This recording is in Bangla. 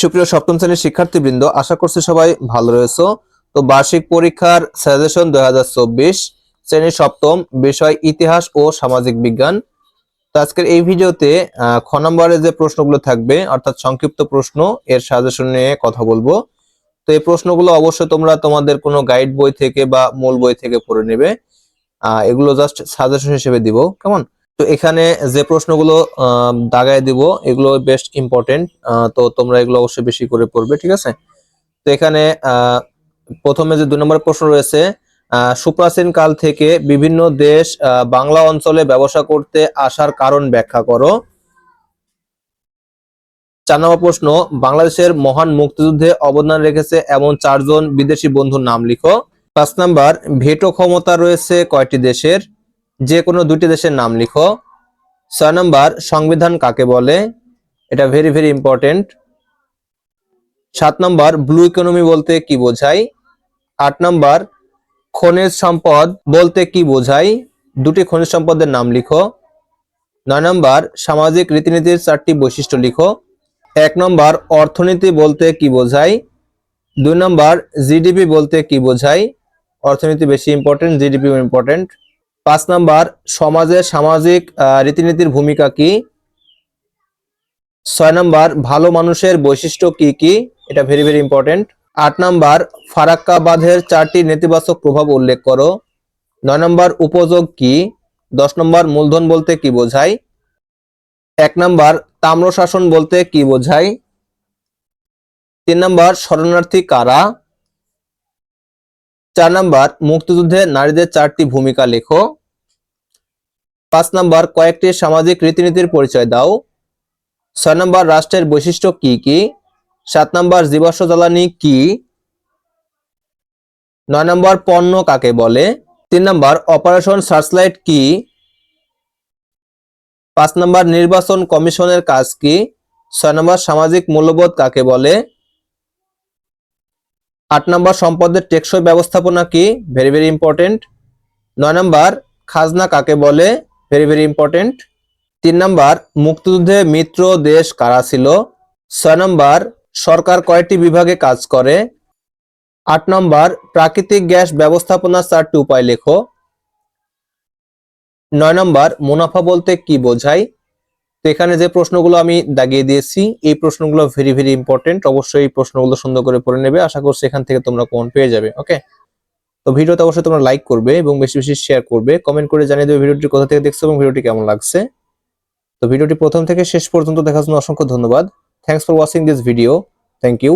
সুপ্রিয় সপ্তম শ্রেণির শিক্ষার্থীবৃন্দ, আশা করছি সবাই ভালো রয়েছো। তো বার্ষিক পরীক্ষার সাজেশন দুই হাজার চব্বিশ শ্রেণির সপ্তম বিষয় ইতিহাস ও সামাজিক বিজ্ঞান। তো আজকের এই ভিডিওতে খ নম্বরে যে প্রশ্নগুলো থাকবে, অর্থাৎ সংক্ষিপ্ত প্রশ্ন, এর সাজেশন নিয়ে কথা বলব। তো এই প্রশ্নগুলো অবশ্যই তোমরা তোমাদের কোনো গাইড বই থেকে বা মূল বই থেকে পড়ে নেবে। এগুলো জাস্ট সাজেশন হিসেবে দিব। কেমন? তো এখানে যে প্রশ্নগুলো দাগায় দিব, এগুলো বেস্ট ইম্পর্টেন্ট তো তোমরা এগুলো অবশ্যই বেশি করে পড়বে, ঠিক আছে? তো এখানে প্রথমে যে দুই নম্বর প্রশ্ন রয়েছে সুপ্রাচীন কাল থেকে বিভিন্ন দেশ বাংলা অঞ্চলে ব্যবসা করতে আসার কারণ ব্যাখ্যা করো। চার নম্বর প্রশ্ন, বাংলাদেশের মহান মুক্তিযুদ্ধে অবদান রেখেছে এমন চারজন বিদেশি বন্ধুর নাম লিখো। পাঁচ নাম্বার, ভেটো ক্ষমতা রয়েছে কয়টি দেশের? যে কোনো দুটি দেশের নাম লিখো। ছয় নম্বর, সংবিধান কাকে বলে? এটা ভেরি ভেরি ইম্পর্টেন্ট সাত নম্বর ব্লু ইকোনমি বলতে কি বোঝায়? আট নম্বর, খনিজ সম্পদ বলতে কি বোঝায়? দুটি খনিজ সম্পদের নাম লিখো। নয় নম্বর, সামাজিক রীতিনীতির চারটি বৈশিষ্ট্য লিখো। এক নম্বর, অর্থনীতি বলতে কি বোঝায়? দুই নম্বর, জিডিপি বলতে কি বোঝায়? অর্থনীতি বেশি ইম্পর্টেন্ট জিডিপি ইম্পর্টেন্ট পাঁচ নাম্বার, সমাজে সামাজিক রীতিনীতির ভূমিকা কি? ছয় নাম্বার, ভালো মানুষের বৈশিষ্ট্য কি কি? এটা ভেরি ভেরি ইম্পর্টেন্ট আট নাম্বার, ফারাক্কাবাদের চারটি নেতিবাচক প্রভাব উল্লেখ করো। নয় নম্বর, উপযোগ কি? দশ নম্বর, মূলধন বলতে কি বোঝায়? এক নাম্বার, তাম্রশাসন বলতে কি বোঝায়? তিন নম্বর, শরণার্থী কারা? চার নাম্বার, মুক্তিযুদ্ধে নারীদের চারটি ভূমিকা লেখো। পাঁচ নাম্বার, কয়েকটি সামাজিক রীতিনীতির পরিচয় দাও। ছয় নাম্বার, রাষ্ট্রের বৈশিষ্ট্য কি কি? সাত নাম্বার, জীবাশ্ম জ্বালানি কি? নয় নাম্বার, পণ্য কাকে বলে? তিন নাম্বার, অপারেশন সার্চলাইট কি? পাঁচ নাম্বার, নির্বাচন কমিশনের কাজ কি? ছয় নাম্বার, সামাজিক মূল্যবোধ কাকে বলে? আট নম্বর সম্পদের টেকসই ব্যবস্থাপনা কি? ভেরি ভেরি ইম্পর্টেন্ট নয় নম্বর, খাজনা কাকে বলে? ভেরি ভেরি ইম্পর্টেন্ট তিন নম্বর, মুক্তিযুদ্ধে মিত্র দেশ কারা ছিল? ছয় নম্বর, সরকার কয়টি বিভাগে কাজ করে? আট নম্বর, প্রাকৃতিক গ্যাস ব্যবস্থাপনার চারটি উপায় লেখো। নয় নম্বর, মুনাফা বলতে কি বোঝায়? তো এখানে যে প্রশ্নগুলো আমি দাগিয়ে দিয়েছি, এই প্রশ্নগুলো ভেরি ভেরি ইম্পর্টেন্ট অবশ্যই এই প্রশ্নগুলো সুন্দর করে পড়ে নেবে। আশা করছি এখান থেকে তোমরা কমন পেয়ে যাবে ওকে তো ভিডিওতে অবশ্যই তোমরা লাইক করবে এবং বেশি বেশি শেয়ার করবে। কমেন্ট করে জানিয়ে দেবে ভিডিওটি কোথা থেকে দেখছ এবং ভিডিওটি কেমন লাগছে। তো ভিডিওটি প্রথম থেকে শেষ পর্যন্ত দেখার জন্য অসংখ্য ধন্যবাদ। Thanks for watching this video thank you